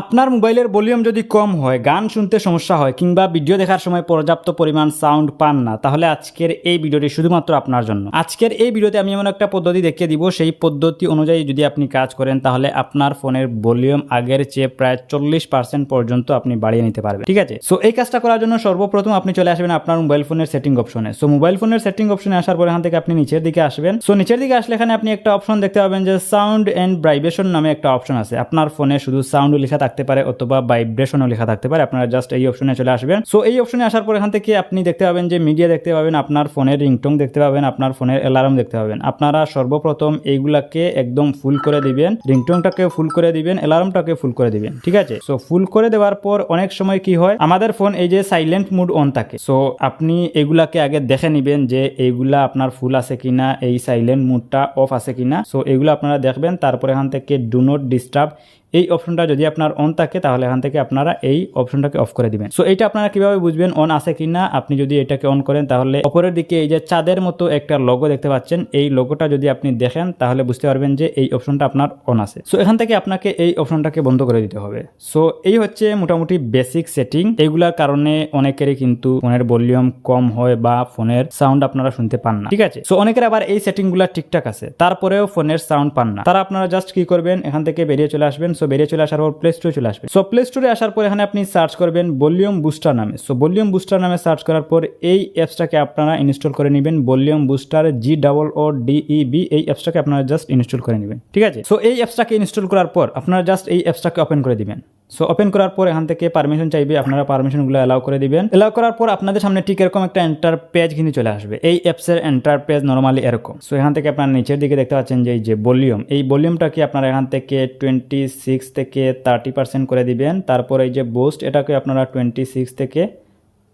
আপনার মোবাইলের ভলিউম যদি কম হয়, গান শুনতে সমস্যা হয় কিংবা ভিডিও দেখার সময় পর্যাপ্ত পরিমাণ সাউন্ড পান না, তাহলে আজকের এই ভিডিওটি শুধুমাত্র আপনার জন্য। আজকের এই ভিডিওতে আমি এমন একটা পদ্ধতি দেখিয়ে দিব, সেই পদ্ধতি অনুযায়ী যদি আপনি কাজ করেন, তাহলে আপনার ফোনের ভলিউম আগের চেয়ে প্রায় চল্লিশ পার্সেন্ট পর্যন্ত আপনি বাড়িয়ে নিতে পারবেন। ঠিক আছে? সো এই কাজটা করার জন্য সর্বপ্রথম আপনি চলে আসবেন আপনার মোবাইল ফোনের সেটিং অপশনে। সো মোবাইল ফোনের সেটিং অপশনে আসার পর এখান থেকে আপনি নিচের দিকে আসবেন। সো নিচের দিকে আসলে এখানে আপনি একটা অপশন দেখতে পাবেন যে সাউন্ড এন্ড ভাইব্রেশন নামে একটা অপশন আছে। আপনার ফোনে শুধু সাউন্ড লেখা থাকতে পারে অথবা ভাইব্রেশনও লেখা থাকতে পারে। আপনারা জাস্ট এই অপশনে চলে আসবেন। সো এই অপশনে আসার পর এখান থেকে আপনি দেখতে পাবেন যে মিডিয়া দেখতে পাবেন, আপনার ফোনের রিংটোন দেখতে পাবেন, আপনার ফোনের অ্যালার্ম দেখতে পাবেন। আপনারা সর্বপ্রথম এইগুলাকে একদম ফুল করে দিবেন। রিংটোনটাকে ফুল করে দিবেন অ্যালার্মটাকে ফুল করে দিবেন, ঠিক আছে? সো ফুল করে দেওয়ার পর অনেক সময় কি হয়, আমাদের ফোন এই যে সাইলেন্ট মুড অন থাকে। সো আপনি এগুলাকে আগে দেখে নিবেন যে এইগুলা আপনার ফুল আছে কিনা, এই সাইলেন্ট মুডটা অফ আছে কিনা। সো এগুলো আপনারা দেখবেন, তারপর এখান থেকে ডু নট ডিস্টার্ব এই অপশনটা যদি আপনার অন থাকে, তাহলে এখান থেকে আপনারা এই অপশনটাকে অফ করে দিবেন। সো এটা আপনারা কীভাবে বুঝবেন অন আছে কিনা? আপনি যদি এটাকে অন করেন, তাহলে অপরের দিকে এই যে চাঁদের মতো একটা লোগো দেখতে পাচ্ছেন, এই লোগোটা যদি আপনি দেখেন, তাহলে বুঝতে পারবেন যে এই অপশনটা আপনার অন আছে। সো এখান থেকে আপনাকে এই অপশনটাকে বন্ধ করে দিতে হবে। সো এই হচ্ছে মোটামুটি বেসিক সেটিং এইগুলার কারণে অনেকেরই কিন্তু ফোনের ভলিউম কম হয় বা ফোনের সাউন্ড আপনারা শুনতে পান না। ঠিক আছে? সো অনেকের আবার এই সেটিংগুলা ঠিকঠাক আছে। তারপরেও ফোনের সাউন্ড পান না। তারা আপনারা জাস্ট কি করবেন, এখান থেকে বেরিয়ে চলে আসবেন। সো বেরিয়ে চলে আসার পর প্লে স্টোরে চলে আসবে। সো প্লে স্টোরে আসার পর এখানে আপনি সার্চ করবেন ভলিউম বুস্টার নামে। সো ভলিউম বুস্টার নামে সার্চ করার পর এই অ্যাপসটাকে আপনারা ইনস্টল করে নেবেন। Volume booster G double O D E B এই অ্যাপসটাকে আপনারা জাস্ট ইনস্টল করে নেবেন। ঠিক আছে? সো এই অ্যাপসটাকে ইনস্টল করার পর আপনারা জাস্ট এই অ্যাপসটাকে ওপেন করে দিবেন। সো ওপেন করার পর এখান থেকে পারমিশন চাইবে, আপনারা পারমিশনগুলো অ্যালাউ করে দিবেন। অ্যালাউ করার পর আপনাদের সামনে ঠিক এরকম একটা এন্টার পেজ কিন্তু চলে আসবে। এই অ্যাপসের এন্টার পেজ নর্মালি এরকম। সো এখান থেকে আপনারা নিচের দিকে দেখতে পাচ্ছেন যে এই যে ভলিউম এই ভলিউমটাকে আপনারা এখান থেকে টোয়েন্টি সিক্স থেকে থার্টি পার্সেন্ট করে দিবেন? তারপর এই যে বোস্ট এটাকে আপনারা টোয়েন্টি সিক্স থেকে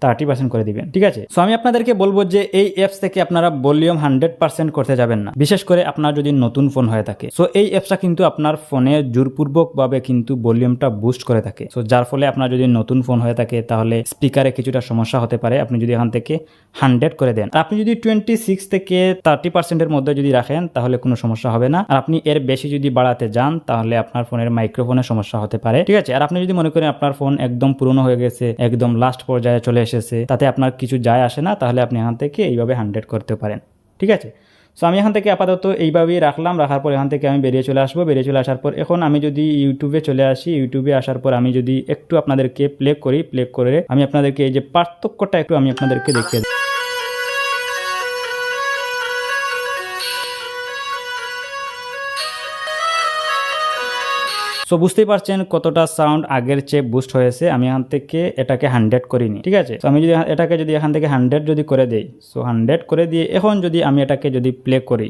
থার্টি পার্সেন্ট করে দিবেন, ঠিক আছে? সো আমি আপনাদেরকে বলব যে এই অ্যাপস থেকে আপনারা ভলিউম হান্ড্রেড পার্সেন্ট করতে যাবেন না। বিশেষ করে আপনার যদি নতুন ফোন হয়ে থাকে। সো এই অ্যাপসটা কিন্তু আপনার ফোনে জোরপূর্বকভাবে কিন্তু ভলিউমটা বুস্ট করে থাকে। সো যার ফলে আপনার যদি নতুন ফোন হয়ে থাকে, তাহলে স্পিকারে কিছুটা সমস্যা হতে পারে। আপনি যদি এখান থেকে হান্ড্রেড করে দেন। আপনি যদি টোয়েন্টি সিক্স থেকে থার্টি পার্সেন্টের মধ্যে যদি রাখেন, তাহলে কোনো সমস্যা হবে না। আর আপনি এর বেশি যদি বাড়াতে যান, তাহলে আপনার ফোনের মাইক্রোফোনের সমস্যা হতে পারে, ঠিক আছে? আর আপনি যদি মনে করেন আপনার ফোন একদম পুরনো হয়ে গেছে, একদম লাস্ট পর্যায়ে চলে এসেছে, তাতে আপনার কিছু যায় আসে না, তাহলে আপনি এখান থেকে এইভাবে হান্ড্রেড করতে পারেন। ঠিক আছে? সো আমি এখান থেকে আপাতত এইভাবেই রাখলাম, রাখার পর এখান থেকে আমি বেরিয়ে চলে আসব। বেরিয়ে চলে আসার পর এখন আমি যদি ইউটিউবে চলে আসি ইউটিউবে আসার পর আমি যদি একটু আপনাদেরকে প্লে করি প্লে করে আমি আপনাদেরকে এই যে পার্থক্যটা একটু আমি আপনাদেরকে দেখিয়ে দিই। সো বুঝতেই পারছেন কতটা সাউন্ড আগের চেয়ে বুস্ট হয়েছে। আমি এখান থেকে এটাকে হান্ড্রেড করিনি, ঠিক আছে? তো আমি যদি এটাকে যদি এখান থেকে হান্ড্রেড যদি করে দেই সো হান্ড্রেড করে দিয়ে এখন যদি আমি এটাকে যদি প্লে করি।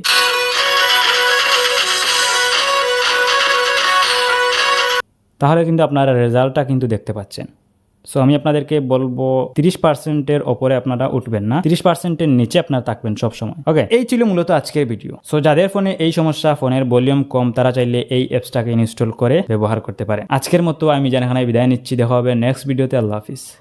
তাহলে কিন্তু আপনারা রেজাল্টটা কিন্তু দেখতে পাচ্ছেন। সো আমি আপনাদেরকে বলব তিরিশ পার্সেন্টের ওপরে আপনারা উঠবেন না। তিরিশ পার্সেন্টের নিচে আপনারা থাকবেন সবসময়। ওকে এই ছিল মূলত আজকের ভিডিও সো যাদের ফোনে এই সমস্যা, ফোনের ভলিউম কম, তারা চাইলে এই অ্যাপসটাকে ইনস্টল করে ব্যবহার করতে পারে। আজকের মতো আমি জানাখানায় বিদায় নিচ্ছি। দেখা হবে নেক্সট ভিডিওতে আল্লাহ হাফিজ।